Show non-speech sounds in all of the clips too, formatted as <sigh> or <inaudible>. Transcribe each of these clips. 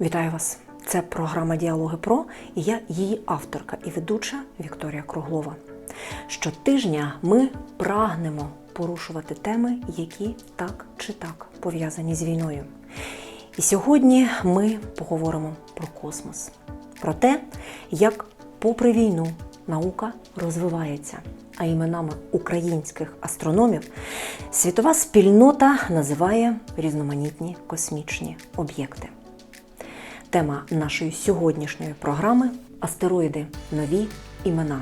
Вітаю вас! Це програма Діалоги Про і я її авторка і ведуча Вікторія Круглова. Щотижня ми прагнемо порушувати теми, які так чи так пов'язані з війною. І сьогодні ми поговоримо про космос, про те, як, попри війну, наука розвивається, а іменами українських астрономів світова спільнота називає різноманітні космічні об'єкти. Тема нашої сьогоднішньої програми астероїди нові імена.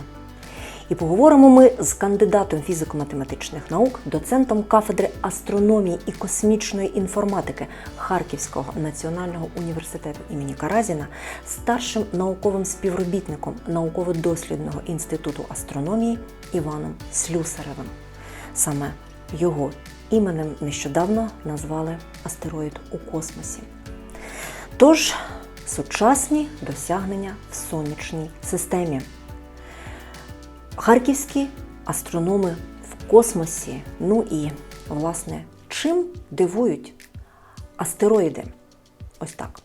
І поговоримо ми з кандидатом фізико-математичних наук, доцентом кафедри астрономії і космічної інформатики Харківського національного університету імені Каразіна, старшим науковим співробітником науково-дослідного інституту астрономії Іваном Слюсаревим. Саме його іменем нещодавно назвали астероїд у космосі. Тож сучасні досягнення в сонячній системі. Харківські астрономи в космосі. Ну і, власне, чим дивують астероїди? Ось так.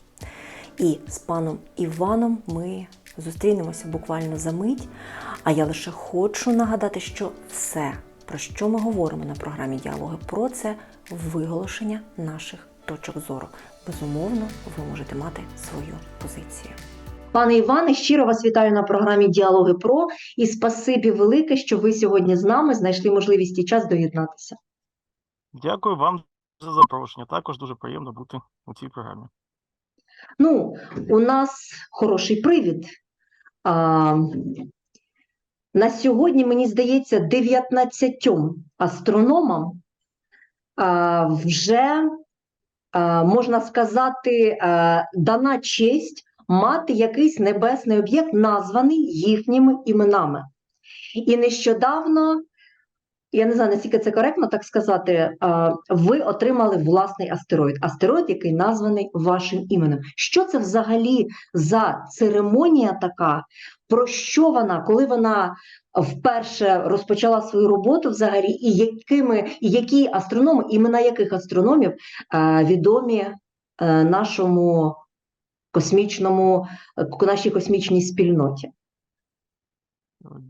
І з паном Іваном ми зустрінемося буквально за мить. А я лише хочу нагадати, що все, про що ми говоримо на програмі Діалоги, про це виголошення наших точок зору. Безумовно, ви можете мати свою позицію. Пане Іване, щиро вас вітаю на програмі Діалоги Про і спасибі велике, що ви сьогодні з нами знайшли можливість і час доєднатися. Дякую вам за запрошення. Також дуже приємно бути у цій програмі. Ну, у нас хороший привід. А, на сьогодні, мені здається, 19 астрономам а, вже, можна сказати, дана честь мати якийсь небесний об'єкт, названий їхніми іменами. І нещодавно, я не знаю, наскільки це коректно так сказати, ви отримали власний астероїд. Астероїд, який названий вашим іменем. Що це взагалі за церемонія така? Про що вона, коли вона вперше розпочала свою роботу взагалі, і якими, і які астрономи, імена яких астрономів е, відомі е, нашому космічному, нашій космічній спільноті?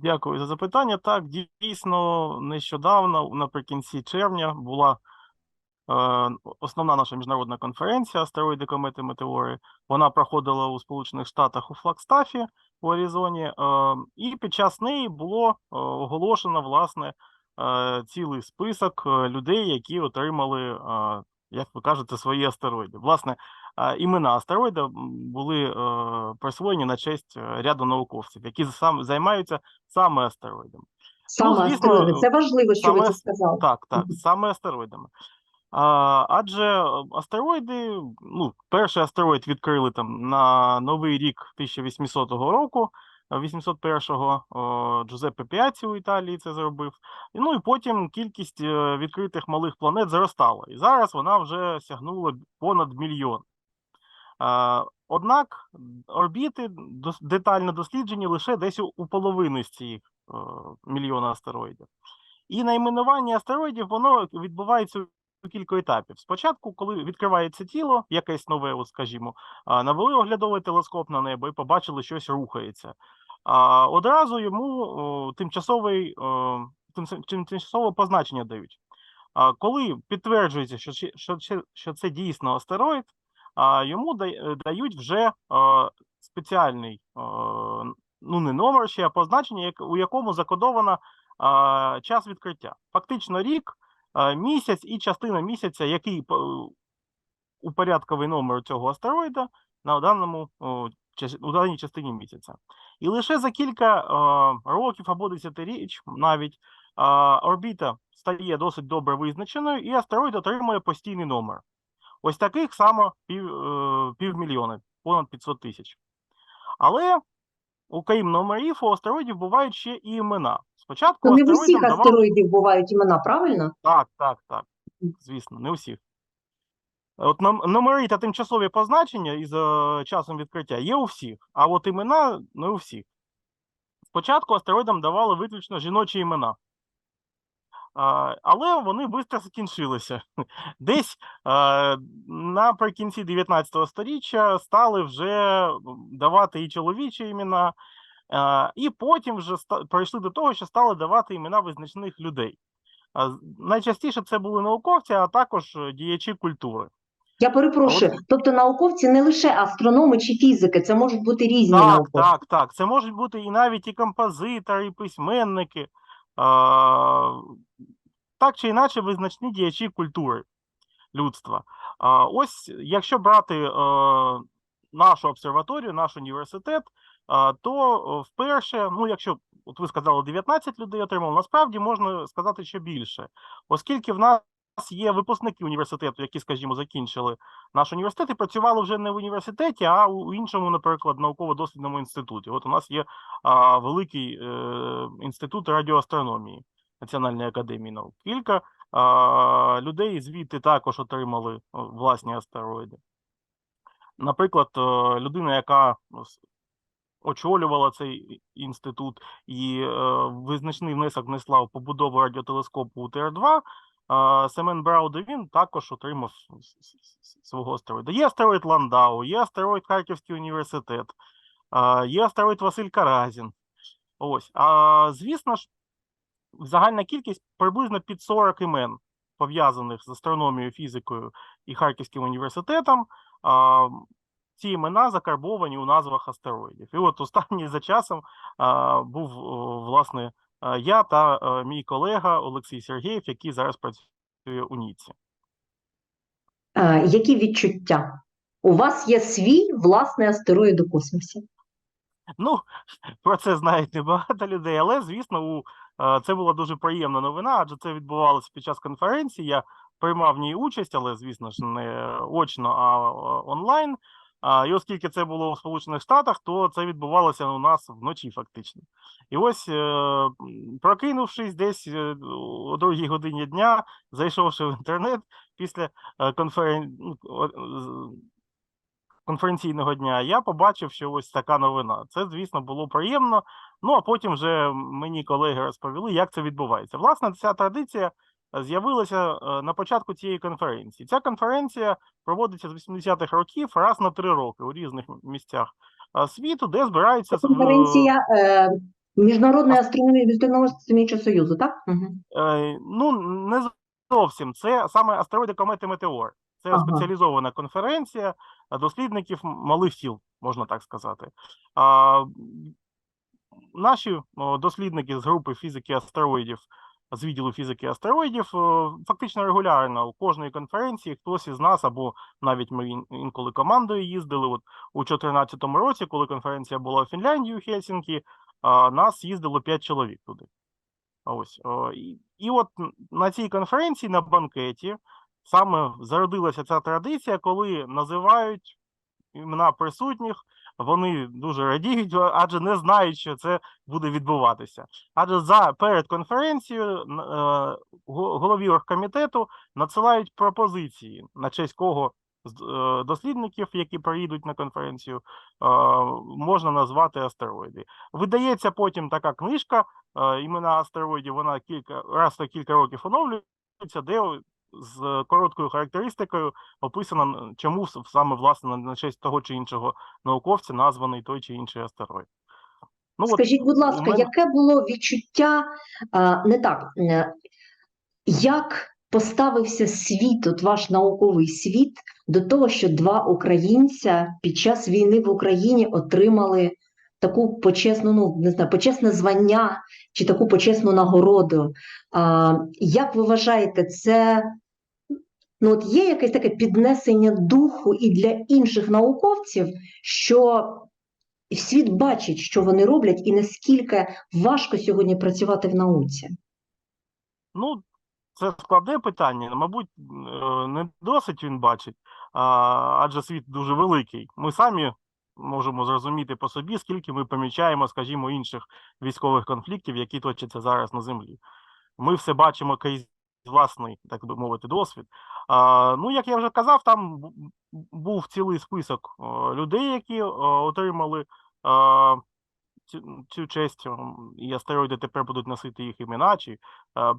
Дякую за запитання. Так, дійсно, нещодавно, наприкінці червня, була е, основна наша міжнародна конференція астероїди, комети, метеори. Вона проходила у Сполучених Штатах у Флагстафі у Аризоні, е, і під час неї було е, оголошено власне е, цілий список людей, які отримали, як ви кажете, свої астероїди. Власне, імена астероїда були присвоєні на честь ряду науковців, які сам займаються саме астероїдами. Саме звісно, астероїди. Це важливо, що ви це сказали. Так, так, саме астероїдами. А, адже е, астероїди, ну, перший астероїд відкрили там на Новий рік 1800 року, е, 801-го, о, Джузеппе Піаці у Італії це зробив. Ну і потім кількість е, відкритих малих планет зростала. І зараз вона вже сягнула понад мільйон. Однак орбіти детально досліджені лише десь у, у половини з цих е, мільйона астероїдів. І найменування астероїдів воно відбувається кілька етапів. Спочатку, коли відкривається тіло, якесь нове, от скажімо, навели оглядовий телескоп на небо і побачили, щось рухається. А одразу йому тимчасовий, тимчасове позначення дають. А коли підтверджується, що, що, що це дійсно астероїд, а йому дають вже спеціальний, ну не номер ще, а позначення, у якому закодовано час відкриття. Фактично рік, місяць і частина місяця, який упорядковий номер цього астероїда на даному у даній частині місяця. І лише за кілька років або десятиріч навіть орбіта стає досить добре визначеною, і астероїд отримує постійний номер. Ось таких саме пів, е, півмільйона, понад 500 тисяч. Але окрім номерів, у астероїдів бувають ще і імена. Спочатку не в усіх давали... астероїдів бувають імена, правильно? Так, так, так. Звісно, не усіх. От номери та тимчасові позначення із е, часом відкриття є у всіх, а от імена не у всіх. Спочатку астероїдам давали виключно жіночі імена. Але вони швидко закінчилися. <laughs> Десь наприкінці 19 століття стали вже давати і чоловічі імена, і потім вже прийшли до того, що стали давати імена визначних людей. Найчастіше це були науковці, а також е, діячі культури. Я перепрошую, от- тобто науковці не лише астрономи чи фізики, це можуть бути різні Так, науковці. так, так. Це можуть бути і навіть і композитори, і письменники, так чи інакше визначні діячі культури людства. Ось якщо брати е, нашу обсерваторію, наш університет, то е, вперше, ну якщо от ви сказали, 19 людей отримали, насправді можна сказати, ще більше, оскільки в нас є випускники університету, які, скажімо, закінчили наш університет і працювали вже не в університеті, а у іншому, наприклад, науково-дослідному інституті. От у нас є а, великий е, інститут радіоастрономії Національної академії наук. Кілька а, людей звідти також отримали власні астероїди. Наприклад, людина, яка ну, очолювала цей інститут і е, визначний внесок внесла в побудову радіотелескопу УТР-2, а, Семен Брауде, він також отримав свого астероїда. Є астероїд Ландау, є астероїд Харківський університет, є астероїд Василь Каразін. Ось. А звісно ж, загальна кількість приблизно під 40 імен, пов'язаних з астрономією, фізикою і Харківським університетом. А, ці імена закарбовані у назвах астероїдів. І от останній за часом а, був власне я та е, мій колега Олексій Сергєєв, який зараз працює у Ніці. Е, які відчуття? У вас є свій власний астероїд у космосі. Ну, <laughs> про це знають небагато людей, але звісно, у е, це була дуже приємна новина, адже це відбувалося під час конференції. Я приймав в ній участь, але звісно ж не очно, а е, онлайн. І оскільки це було в Сполучених Штатах, то це відбувалося у нас вночі, фактично. І ось, е, прокинувшись десь е, о другій годині дня, зайшовши в інтернет після е, конферен... ну, конференційного дня, я побачив, що ось така новина. Це, звісно, було приємно. Ну а потім вже мені колеги розповіли, як це відбувається. Власне, ця традиція з'явилася е, на початку цієї конференції. Ця конференція проводиться з 80-х років раз на три роки у різних місцях світу, де збираються конференція е, Міжнародної астрономії астрономічного союзу, так? Угу. Е, Ну, не зовсім. Це саме астероїди, комети, метеор. Це Ага. спеціалізована конференція дослідників малих сіл, можна так сказати. А, наші дослідники з групи фізики астероїдів, з відділу фізики астероїдів, е, фактично регулярно у кожної конференції хтось із нас, або навіть ми інколи командою їздили. От у 2014 році, коли конференція була в Фінляндії у Хельсінкі, нас їздило 5 чоловік туди. Ось. І от на цій конференції, на банкеті, саме зародилася ця традиція, коли називають імена присутніх, вони дуже радіють, адже не знають, що це буде відбуватися. Адже за перед конференцією е, голові оргкомітету надсилають пропозиції, на честь кого з е, дослідників, які приїдуть на конференцію, е, можна назвати астероїди. Видається потім така книжка е, імена астероїдів, вона кілька раз на кілька років оновлюється, де з короткою характеристикою описано, чому саме власне на- честь того чи іншого науковця названий той чи інший астероїд. Ну, от Скажіть, будь ласка, мене- яке було відчуття а, не так, е, як поставився світ, от ваш науковий світ, до того, що два українця під час війни в Україні отримали таку почесну, ну не знаю, почесне звання чи таку почесну нагороду? А, як ви вважаєте, це ну, от є якесь таке піднесення духу і для інших науковців, що світ бачить, що вони роблять, і наскільки важко сьогодні працювати в науці. Ну, це складне питання. Мабуть, е, не досить він бачить, адже світ дуже великий. Ми самі можемо зрозуміти по собі, скільки ми помічаємо, скажімо, інших військових конфліктів, які точаться зараз на землі. Ми все бачимо крізь власний, так би мовити, досвід. Ну, як я вже казав, там був цілий список людей, які отримали цю, честь, і астероїди тепер будуть носити їх імена чи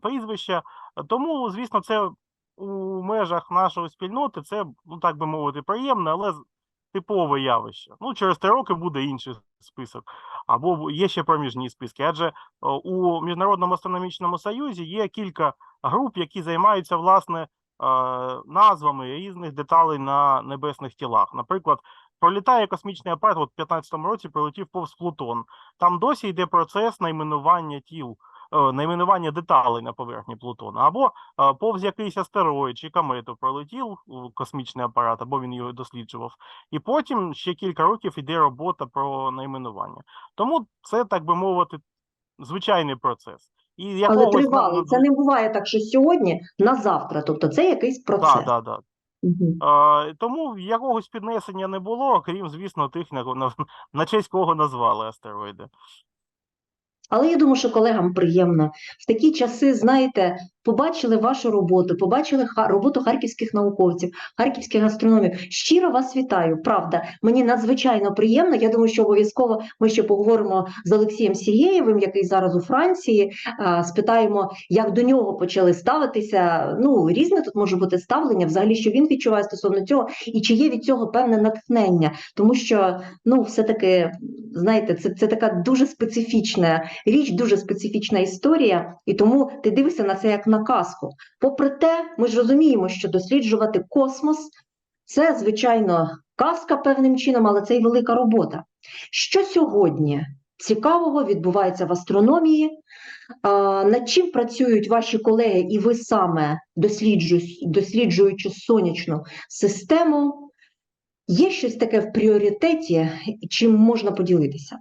прізвища. Тому, звісно, це у межах нашої спільноти це, ну так би мовити, приємне, але типове явище. Ну, через три роки буде інший список, або є ще проміжні списки. Адже у Міжнародному астрономічному союзі є кілька груп, які займаються власне назвами різних деталей на небесних тілах. Наприклад, пролітає космічний апарат, от в 2015 році прилетів повз Плутон. Там досі йде процес найменування тіл, е, найменування деталей на поверхні Плутона, або е, повз якийсь астероїд чи комету пролетів е, космічний апарат, або він його досліджував. І потім ще кілька років йде робота про найменування. Тому це, так би мовити, звичайний процес. І Але якогось тривалий. на- Це не буває так, що сьогодні на завтра. Тобто це якийсь процес. Так, так, так. Тому якогось піднесення не було, крім, звісно, тих, на, на, на честь кого назвали астероїди. Але я думаю, що колегам приємно. В такі часи, знаєте, побачили вашу роботу, побачили роботу харківських науковців, харківських астрономів. Щиро вас вітаю. Правда, мені надзвичайно приємно. Я думаю, що обов'язково ми ще поговоримо з Олексієм Сірєєвим, який зараз у Франції. Спитаємо, як до нього почали ставитися. Ну, різне тут може бути ставлення, взагалі, що він відчуває стосовно цього, і чи є від цього певне натхнення, тому що ну, все-таки, знаєте, це, це така дуже специфічна річ, дуже специфічна історія, і тому ти дивишся на це як на казку. Попри те, ми ж розуміємо, що досліджувати космос це, звичайно, казка певним чином, але це й велика робота. Що сьогодні цікавого відбувається в астрономії? Над чим працюють ваші колеги, і ви саме досліджуючи сонячну систему? Є щось таке в пріоритеті, чим можна поділитися?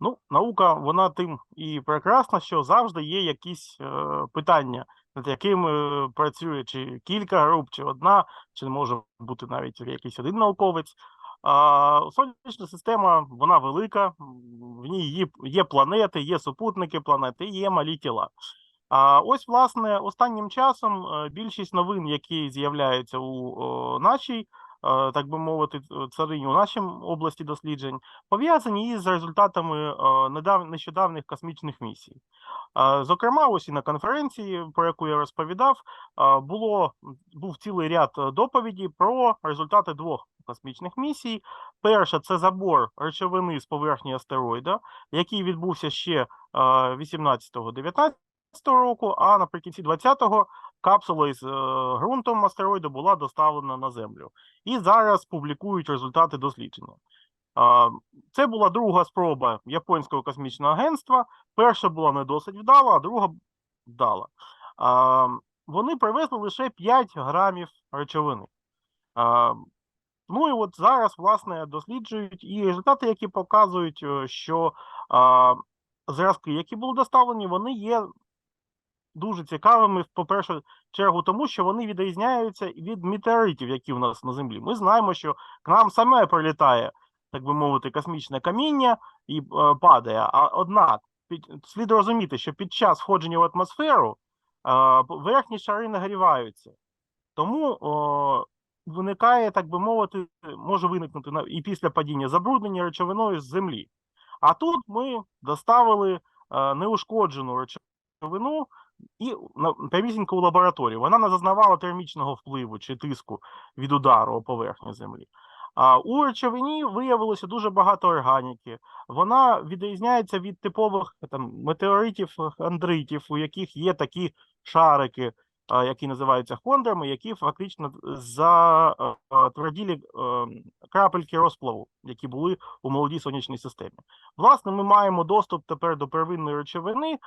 Ну, наука, вона тим і прекрасна, що завжди є якісь е, питання, над якими е, працює чи кілька груп, чи одна, чи може бути навіть якийсь один науковець. А, сонячна система, вона велика, в ній є, є планети, є супутники планети, є малі тіла. А ось, власне, останнім часом е, більшість новин, які з'являються у о, нашій, так би мовити, ц- царині, у нашій області досліджень, пов'язані із результатами е, недав... космічних місій. Е, Зокрема, ось і на конференції, про яку я розповідав, е, було був цілий ряд е, доповідей про результати двох космічних місій. Перша це забор речовини з поверхні астероїда, який відбувся ще 18-19 року, а наприкінці 20-го капсула із е, ґрунтом астероїду була доставлена на Землю. І зараз публікують результати дослідження. Це була друга спроба японського космічного агентства. Перша була не досить вдала, а друга вдала. Вони привезли лише 5 грамів речовини. Ну і от зараз, власне, досліджують і результати, які показують, е, що зразки, які були доставлені, вони є дуже цікавими, по перше чергу, тому що вони відрізняються від метеоритів, які в нас на землі. Ми знаємо, що к нам саме прилітає, так би мовити, космічне каміння і е, падає. А однак під слід розуміти, що під час входження в атмосферу е, верхні шари нагріваються. Тому о, виникає, так би мовити, може виникнути і після падіння забруднення речовиною з землі. А тут ми доставили е, неушкоджену речовину і прямісінько у лабораторію. Вона не зазнавала термічного впливу чи тиску від удару о поверхню землі. А у речовині виявилося дуже багато органіки. Вона відрізняється від типових там метеоритів, андритів, у яких є такі шарики, які називаються хондрами, які фактично затверділі е, крапельки розплаву, які були у молодій сонячній системі. Власне, ми маємо доступ тепер до первинної речовини, е,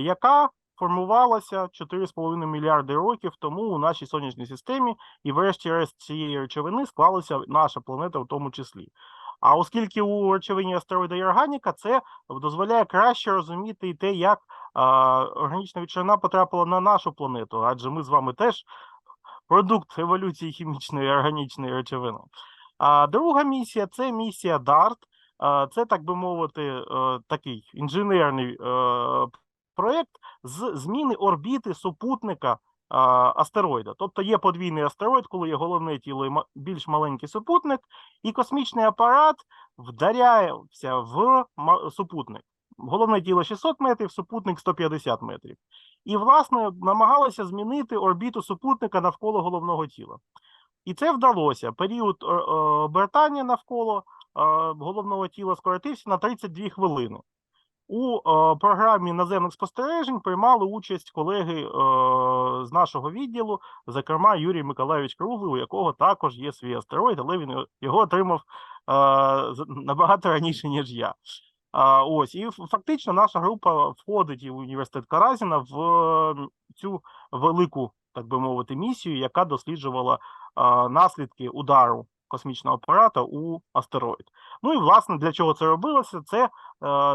яка формувалася 4,5 мільярди років тому у нашій сонячній системі, і врешті-решт цієї речовини склалася наша планета в тому числі. А оскільки у речовині астероїда є органіка, це дозволяє краще розуміти і те, як а, органічна речовина потрапила на нашу планету, адже ми з вами теж продукт еволюції хімічної і органічної речовини. А друга місія це місія DART. Це, так би мовити, е, такий інженерний е, проєкт з зміни орбіти супутника астероїда. Тобто є подвійний астероїд, коли є головне тіло і більш маленький супутник, і космічний апарат вдаряється в супутник. Головне тіло 600 метрів, супутник 150 метрів. І, власне, намагалися змінити орбіту супутника навколо головного тіла. І це вдалося. Період е, е, обертання навколо е, головного тіла скоротився на 32 хвилини. У е, програмі наземних спостережень приймали участь колеги е, з нашого відділу, зокрема Юрій Миколайович Круглий, у якого також є свій астероїд, але він його- отримав е, набагато раніше, ніж я. Ось, і фактично наша група входить і в університет Каразіна в цю велику, так би мовити, місію, яка досліджувала наслідки удару космічного апарата у астероїд. Ну і власне для чого це робилося? Це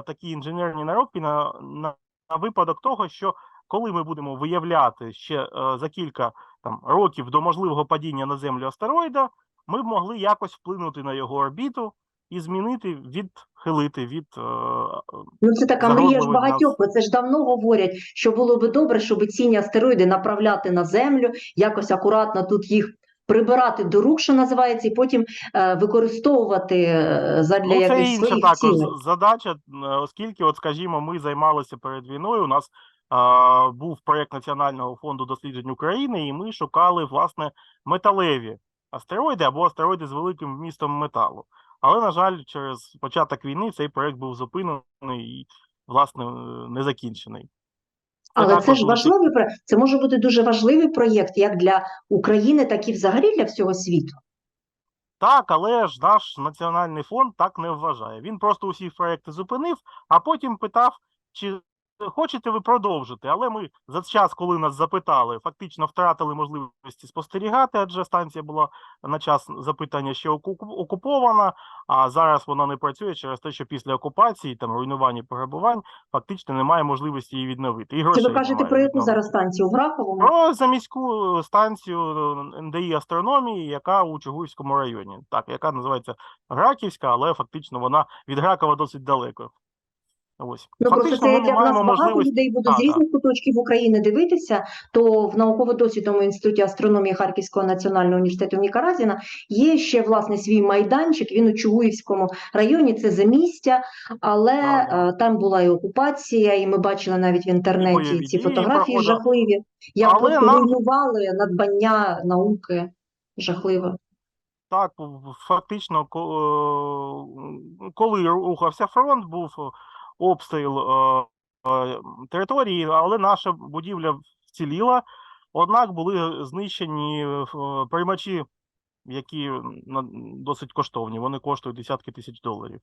такі інженерні наробки на, на, на випадок того, що коли ми будемо виявляти ще е, за кілька там років до можливого падіння на землю астероїда, ми б могли якось вплинути на його орбіту і змінити, відхилити від е, Ну, це така мрія ж багатьох, нас- це ж давно говорять, що було би добре, щоб цінні астероїди направляти на землю, якось акуратно тут їх прибирати до рук, що називається, і потім е, використовувати е, задля Ну, це якихось інша також задача, е, оскільки, от, скажімо, ми займалися перед війною. У нас а, був проєкт Національного фонду досліджень України, і ми шукали власне металеві астероїди або астероїди з великим вмістом металу. Але, на жаль, через початок війни цей проєкт був зупинений і, власне, не закінчений. Але це ж важливий проєкт, Це може бути дуже важливий проєкт як для України, так і взагалі для всього світу. Так, але ж наш національний фонд так не вважає. Він просто усі проекти зупинив, а потім питав, чи хочете ви продовжити. Але ми за час, коли нас запитали, фактично втратили можливості спостерігати, адже станція була на час запитання ще оку- окупована, а зараз вона не працює через те, що після окупації, там руйнування пограбувань, фактично немає можливості її відновити. І Чи ви кажете немає про яку зараз станцію в Граковому? Про заміську станцію е, НДІ астрономії, яка у Чугуївському районі, так, яка називається Граківська, але фактично вона від Гракова досить далеко. Ось. Ну просто це ми для маємо нас багато можливості. людей будуть з різних куточків України дивитися. То в науково-дослідному інституті астрономії Харківського національного університету імені Каразіна є ще власне свій майданчик. Він у Чугуївському районі. Це замістя, але Так, е, там була і окупація, і ми бачили навіть в інтернеті ці фотографії проходили. жахливі, як Але просто нам- надбання науки. Жахливо. Так, фактично, е, коли рухався фронт, був обстріл е, е, території, але наша будівля вціліла. Однак були знищені е, приймачі, які досить коштовні. Вони коштують десятки тисяч доларів.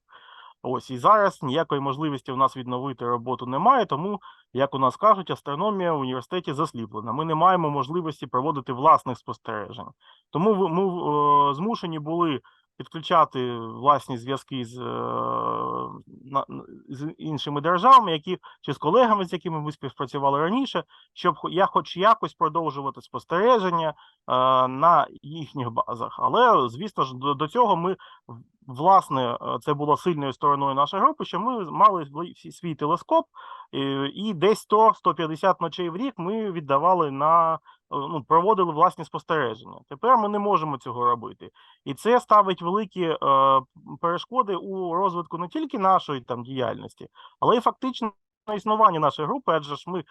Ось і зараз ніякої можливості в нас відновити роботу немає, тому, як у нас кажуть, астрономія в університеті засліплена. Ми не маємо можливості проводити власних спостережень. Тому ми змушені були підключати власні зв'язки з, е, з іншими державами, які чи з колегами, з якими ми співпрацювали раніше, щоб я хоч якось продовжувати спостереження е, на їхніх базах. Але звісно ж, до, цього ми власне е, це було сильною стороною нашої групи, що ми мали свій- телескоп, і десь 100-150 ночей в рік ми віддавали на ну, проводили власні спостереження. Тепер ми не можемо цього робити. І це ставить великі е, перешкоди у розвитку не тільки нашої там діяльності, але й фактично існування нашої групи, адже ж ми е,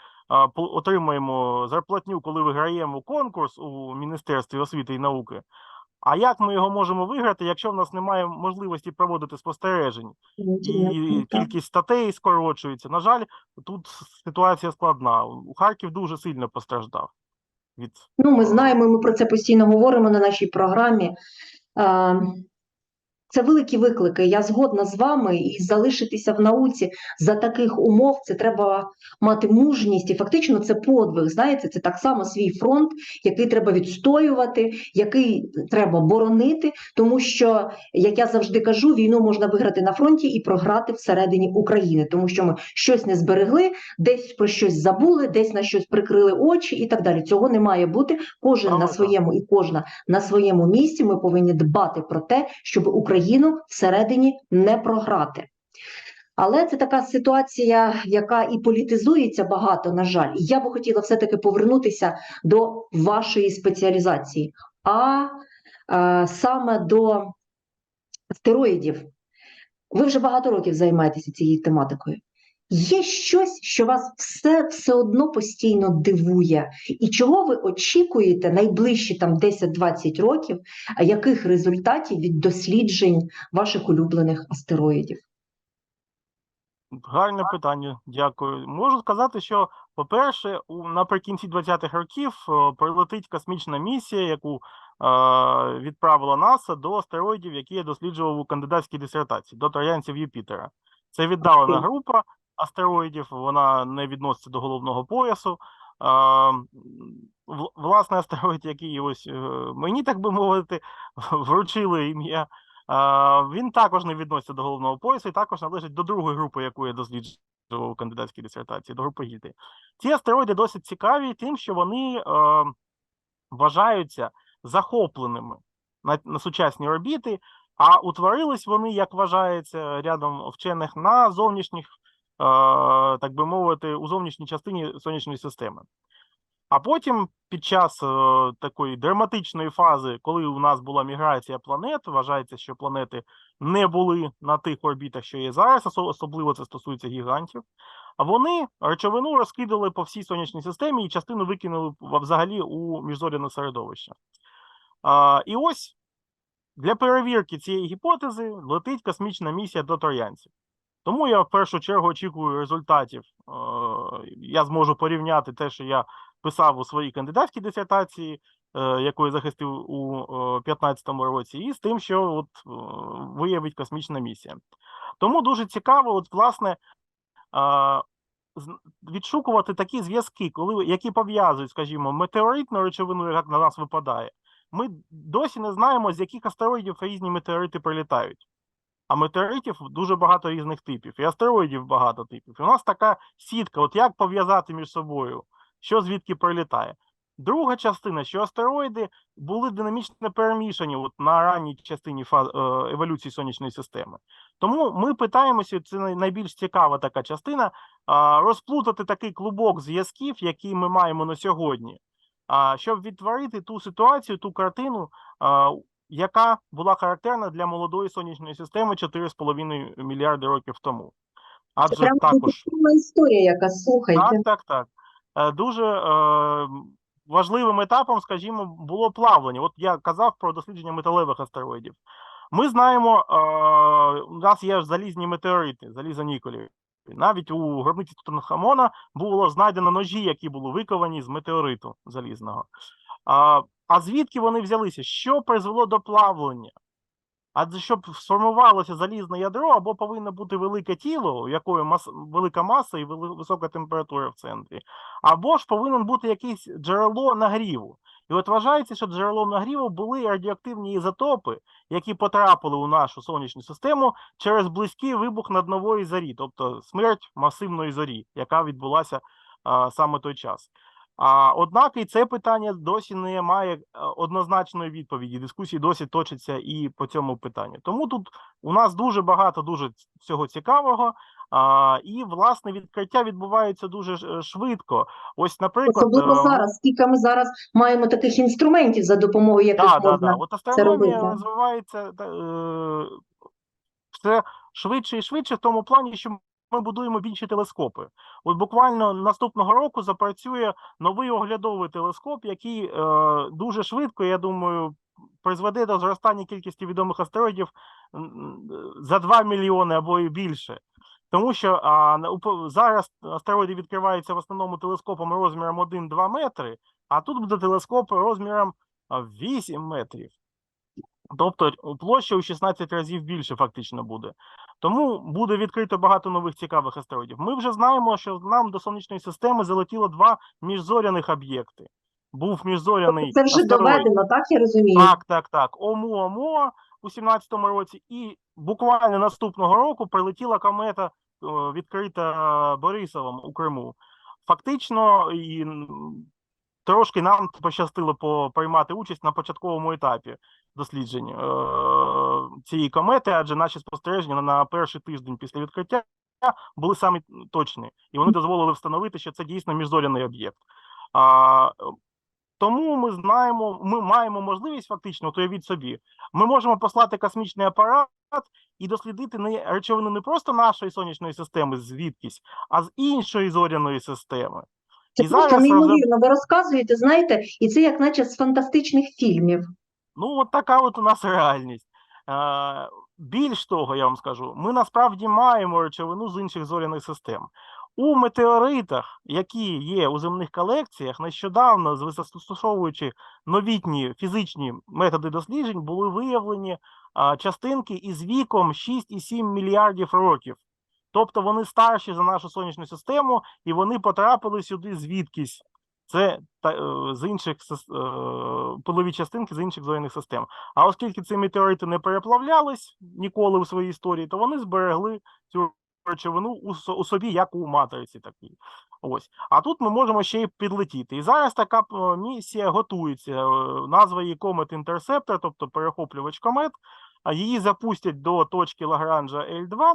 отримуємо зарплатню, коли виграємо конкурс у Міністерстві освіти і науки. А як ми його можемо виграти, якщо в нас немає можливості проводити спостережень? і кількість статей скорочується. На жаль, тут ситуація складна. У Харків дуже сильно постраждав Ну, ми знаємо, ми про це постійно говоримо на нашій програмі. Це великі виклики. Я згодна з вами і залишитися в науці за таких умов. Це треба мати мужність, і фактично це подвиг. Знаєте, це так само свій фронт, який треба відстоювати, який треба боронити. Тому що, як я завжди кажу, війну можна виграти на фронті і програти всередині України, тому що ми щось не зберегли, десь про щось забули, десь на щось прикрили очі і так далі. Цього не має бути. Кожен Саме на своєму і кожна на своєму місці. Ми повинні дбати про те, щоб Україну всередині не програти. Але це така ситуація, яка і політизується багато, на жаль. Я би хотіла все-таки повернутися до вашої спеціалізації, а е, саме до стероїдів. Ви вже багато років займаєтеся цією тематикою. Є щось, що вас все, все одно постійно дивує, і чого ви очікуєте найближчі там 10-20 років, а яких результатів від досліджень ваших улюблених астероїдів? Гарне питання, дякую. Можу сказати, що, по-перше, наприкінці 20-х років прилетить космічна місія, яку е, відправила НАСА до астероїдів, які я досліджував у кандидатській дисертації, до троянців Юпітера. Це віддалена група астероїдів, вона не відноситься до головного поясу. Власне, астероїд, який ось е, мені, так би мовити, <laughs> вручили ім'я. Він також не відноситься до головного поясу і також належить до другої групи, яку я досліджував у кандидатській дисертації, до групи Гіти. Ці астероїди досить цікаві тим, що вони вважаються захопленими на, на сучасні орбіти, а утворились вони, як вважається рядом вчених, на зовнішніх, так би мовити, у зовнішній частині сонячної системи. А потім, під час е, такої драматичної фази, коли у нас була міграція планет, вважається, що планети не були на тих орбітах, що є зараз, особливо це стосується гігантів. А вони речовину розкидали по всій сонячній системі і частину викинули взагалі у міжзоряне середовище. А, і ось для перевірки цієї гіпотези летить космічна місія до троянців. Тому я в першу чергу очікую результатів. Е, Я зможу порівняти те, що я писав у своїй кандидатській дисертації, е, яку я захистив у 2015 році, і з тим, що от е, виявить космічна місія. Тому дуже цікаво, от власне. Відшукувати такі зв'язки, коли які пов'язують, скажімо, метеоритну речовину, яка на нас випадає. Ми досі не знаємо, з яких астероїдів різні метеорити прилітають. А метеоритів дуже багато різних типів, і астероїдів багато типів. І у нас така сітка: от як пов'язати між собою, що звідки прилітає. Друга частина, що астероїди були динамічно перемішані от на ранній частині фаз, е, еволюції сонячної системи. Тому ми питаємося, це найбільш цікава така частина, розплутати такий клубок зв'язків, який ми маємо на сьогодні, щоб відтворити ту ситуацію, ту картину, яка була характерна для молодої сонячної системи 4,5 мільярди років тому. Адже прямо також історія, яка слухайте. так, так, так. Е, Дуже е, важливим етапом, скажімо, було плавлення. От я казав про дослідження металевих астероїдів. Ми знаємо, е, у нас є залізні метеорити, залізоніколі. Навіть у гробниці Тутанхамона було знайдено ножі, які були виковані з метеориту залізного. А, а звідки вони взялися? Що призвело до плавлення? Адже щоб сформувалося залізне ядро, або повинно бути велике тіло, у якої мас... велика маса і висока температура в центрі, або ж повинен бути якесь джерело нагріву. І от вважається, що джерелом нагріву були радіоактивні ізотопи, які потрапили у нашу сонячну систему через близький вибух над нової зорі, тобто смерть масивної зорі, яка відбулася а, саме той час. А, однак і це питання досі не має е, однозначної відповіді. Дискусії досі точаться і по цьому питанню. Тому тут у нас дуже багато дуже всього цікавого. А, і власне відкриття відбувається дуже е, швидко. Ось, наприклад, Особливо е, зараз, скільки ми зараз маємо таких інструментів, за допомогою яких Да, да, можна. да. От астрономія розвивається та, все швидше і швидше в тому плані, що ми будуємо більші телескопи. От буквально наступного року запрацює новий оглядовий телескоп, який е, дуже швидко, я думаю, призведе до зростання кількості відомих астероїдів за 2 мільйони або і більше. Тому що а, зараз астероїди відкриваються в основному телескопом розміром 1-2 метри, а тут буде телескоп розміром а, 8 метрів. Тобто площа у 16 разів більше фактично буде. Тому буде відкрито багато нових цікавих астероїдів. Ми вже знаємо, що нам до сонячної системи залетіло два міжзоряних об'єкти. Був міжзоряний Це вже астероїд. доведено, так я розумію? Так, так, так. Ому-Омо у 17-му році, і буквально наступного року прилетіла комета, е, відкрита Борисовим у Криму. Фактично, і трошки нам пощастило по- приймати участь на початковому етапі досліджень е, цієї комети, адже наші спостереження на перший тиждень після відкриття були самі точні, і вони дозволили встановити, що це дійсно міжзоряний об'єкт. А, тому ми знаємо, ми маємо можливість фактично, от уявіть собі, ми можемо послати космічний апарат і дослідити не речовину не просто нашої сонячної системи звідкись, а з іншої зоряної системи. Це І просто вже- неймовірно. Ви розказуєте, знаєте, і це як наче з фантастичних фільмів. Ну, от така от у нас реальність. Е, більш того, я вам скажу, ми насправді маємо речовину з інших зоряних систем. У метеоритах, які є у земних колекціях, нещодавно, застосовуючи новітні фізичні методи досліджень, були виявлені а, частинки із віком 6,7 мільярдів років. Тобто вони старші за нашу сонячну систему, і вони потрапили сюди звідкись. Це та, е, з інших е, пилові частинки з інших зоряних систем. А оскільки ці метеорити не переплавлялись ніколи в своїй історії, то вони зберегли цю речовину у, собі, як у матриці такій. Ось. А тут ми можемо ще й підлетіти. І зараз така е, місія готується. Назва її Comet Interceptor, тобто перехоплювач комет. Її запустять до точки Лагранжа L2,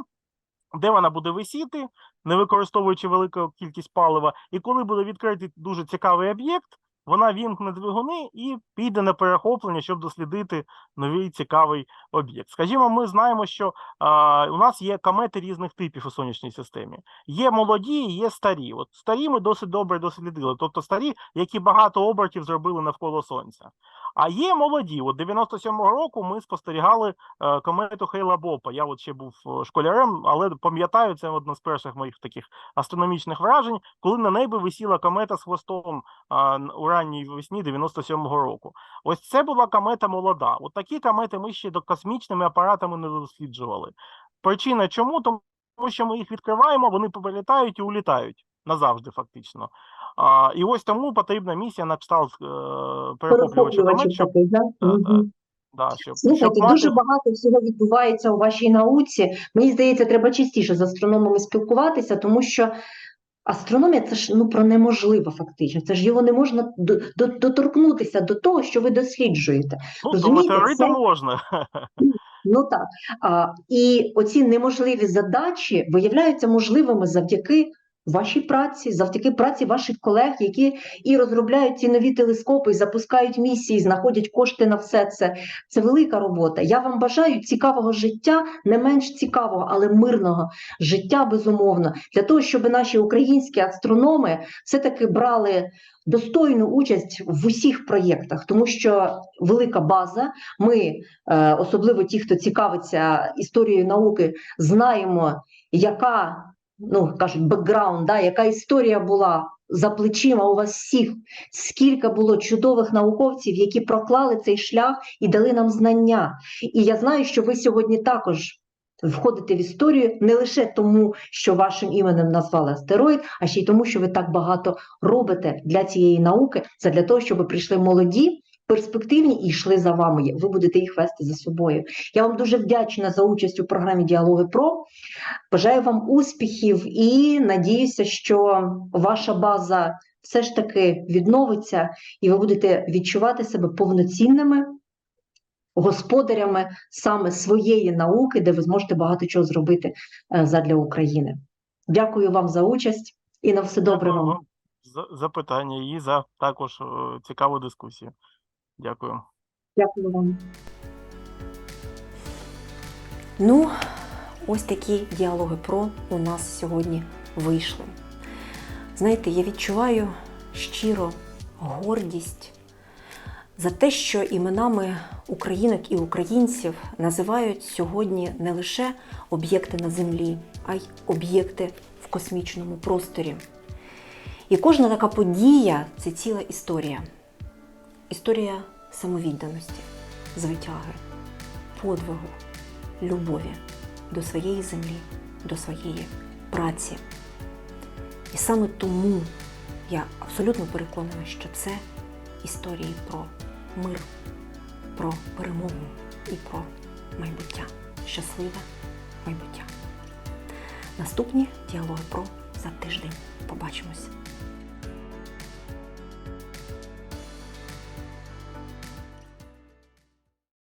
де вона буде висіти, не використовуючи велику кількість палива. І коли буде відкритий дуже цікавий об'єкт, вона вімкне двигуни і піде на перехоплення, щоб дослідити новий цікавий об'єкт. Скажімо, ми знаємо, що а, у нас є комети різних типів у сонячній системі. Є молоді, є старі. От старі ми досить добре дослідили, тобто старі, які багато обертів зробили навколо сонця. А є молоді. От 97-го року ми спостерігали е, комету Хейла Бопа. Я от ще був е, школярем, але пам'ятаю, це одне з перших моїх таких астрономічних вражень, коли на небі висіла комета з хвостом у ранній весні 97-го року. Ось це була комета молода. От такі комети ми ще до космічними апаратами не досліджували. Причина чому? Тому що ми їх відкриваємо, вони прилітають і улітають назавжди, фактично. А, і ось тому потрібна місія на кшталт е, перехоплювача комет, щоб, да? да, Мгм. да, щоб, Слухайте, щоб мати дуже багато всього відбувається у вашій науці. Мені здається, треба частіше з астрономами спілкуватися, тому що астрономія це ж ну про неможливо фактично. Це ж його не можна до- до- доторкнутися до того, що ви досліджуєте. ну, розумієте, метеорита це- можна. <laughs> Ну так. А, і оці неможливі задачі виявляються можливими завдяки вашій праці, завдяки праці ваших колег, які і розробляють ці нові телескопи, і запускають місії, знаходять кошти на все це. Це велика робота. Я вам бажаю цікавого життя, не менш цікавого, але мирного життя, безумовно, для того, щоб наші українські астрономи все-таки брали достойну участь в усіх проєктах, тому що велика база. Ми е, особливо ті, хто цікавиться історією науки, знаємо, яка ну кажуть бекграунд, да, яка історія була за плечима у вас всіх, скільки було чудових науковців, які проклали цей шлях і дали нам знання. І я знаю, що ви сьогодні також. Входите в історію не лише тому, що вашим іменем назвали астероїд, а ще й тому, що ви так багато робите для цієї науки. Це для того, щоб прийшли молоді, перспективні і йшли за вами. Ви будете їх вести за собою. Я вам дуже вдячна за участь у програмі Діалоги Про. Бажаю вам успіхів і надіюся, що ваша база все ж таки відновиться, і ви будете відчувати себе повноцінними господарями саме своєї науки, де ви зможете багато чого зробити е, задля України. Дякую вам за участь і на все добре вам. за запитання і за також е, цікаву дискусію. Дякую. Дякую вам. Ну, ось такі діалоги про у нас сьогодні вийшли. Знаєте, я відчуваю щиро гордість за те, що іменами українок і українців називають сьогодні не лише об'єкти на землі, а й об'єкти в космічному просторі. І кожна така подія це ціла історія. Історія самовідданості, звитяги, подвигу, любові до своєї землі, до своєї праці. І саме тому я абсолютно переконана, що це історії про мир, про перемогу і про майбуття, щасливе майбуття. Наступні діалоги про за тиждень. Побачимось.